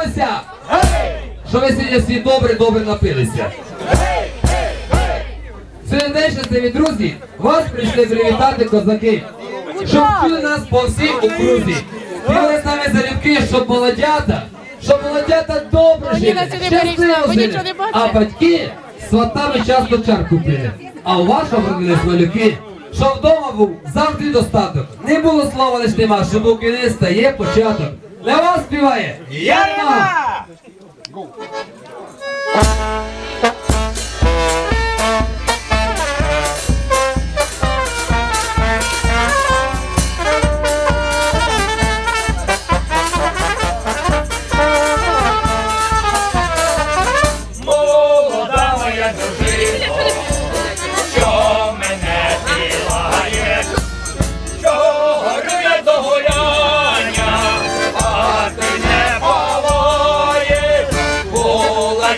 Збираємося! Що ви сьогодні добре-добре напилися. Сьогоднішні друзі, вас прийшли привітати козаки, щоб чули нас по всій окрузі. Бігали з нами залюбки, щоб молодята, щоб молодята добре жили, щасливо жили. А батьки сватами часто чарку пили. А у вашого родини малюки, що вдома був завжди достаток. Не було слова лиш нема, що був кінець стає початок. Для вас співає Ярма!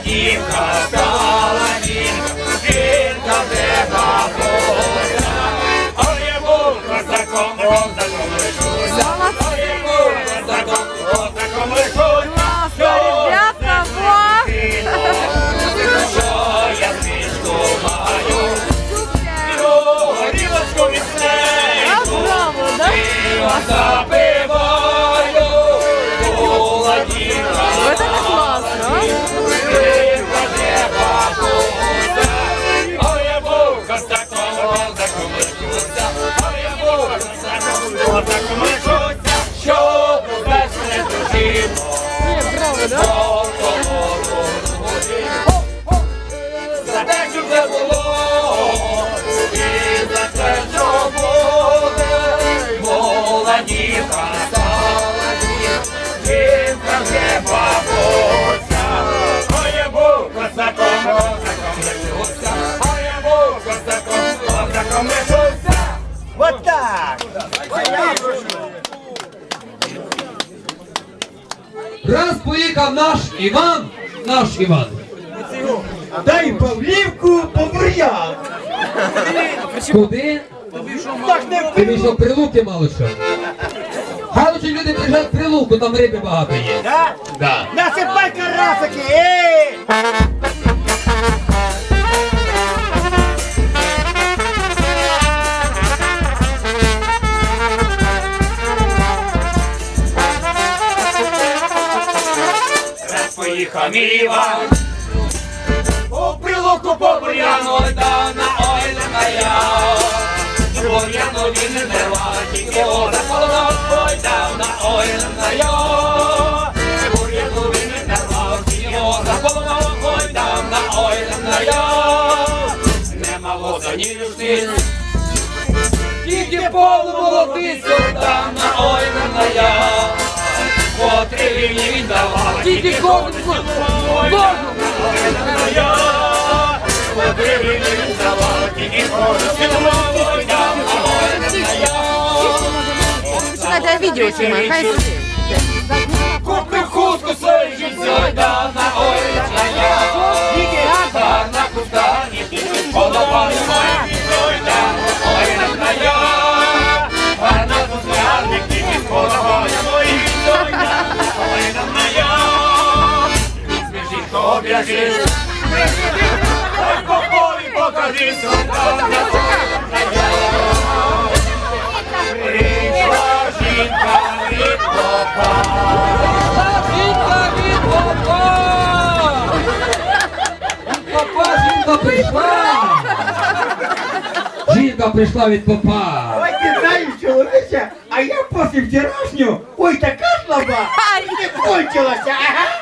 Дівка, стала жінка, жінка де бабуся, а я був козаком, козаком лишуся, а я був козаком, козаком лишуся, Ребята, во! що я книжку маю, горілочку міцненьку, Браво, да? Раз поїхав наш Іван, наш Іван. Дай Павлівку по бур'ян. Куди? Ти вийшов прилуки мало що. Хай люди приїжджають в прилуку, там риби багато є. Да? Да. Насипай карасики, ей! Іван, у прилуку по бур'яну да на ой не моя. Бур'яну він не дала, тільки вода полона, ой дав на ой не моя. Бур'яну він не дала, тільки вода полона, ой дав на ой не моя. Нема вода ні рушниць, тільки полу молодицю По три гривні тільки кожну. Я по три гривні тільки на не моя. Надо видео снимать, хай Купив хустку свою жінцю, да на ой не моя. Та на кустані, половину мою Біжить, Ой, попові покажи. Прийшла жінка від попа. Жінка від попа! Попа, жінка прийшла! Жінка прийшла від попа! Ой, ти знаєш, чоловіче, а я після вчорашнього, ой, така слаба, не кончилася, ага.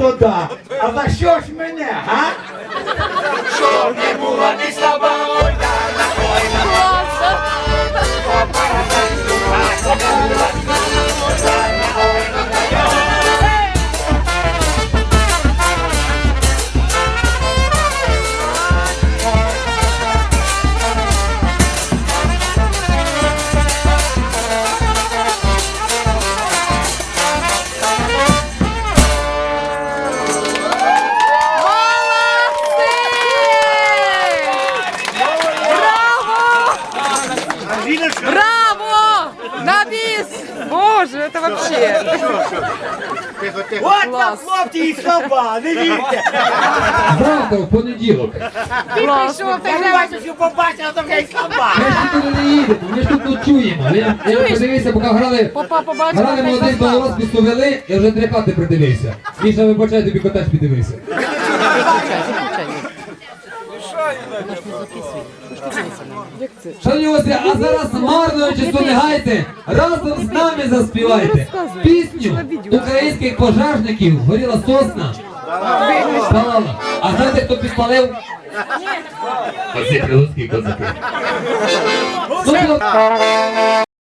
Да, а за що ж мене, га? Щоб не була ти слаба, Боже, это вообще... От вам, хлопці, і слаба, не вірте. Завтра в понеділок. Классно. Я не бачу, що побачила, то вже й слаба. Ми ж нікуди не їдемо, ми ж тут ночуємо. Я, я подивився, поки грали, Попа побачила, грали та й молодих до зазнала. розпису вели, я вже три хати придивився. Міша, вибачай, тобі котеж піддивився. Шановні гості, а зараз марного часу не гайте, разом з нами заспівайте пісню українських пожежників «Горіла сосна». Спалала. А знаєте, хто підпалив? Оці прилуцькі козаки.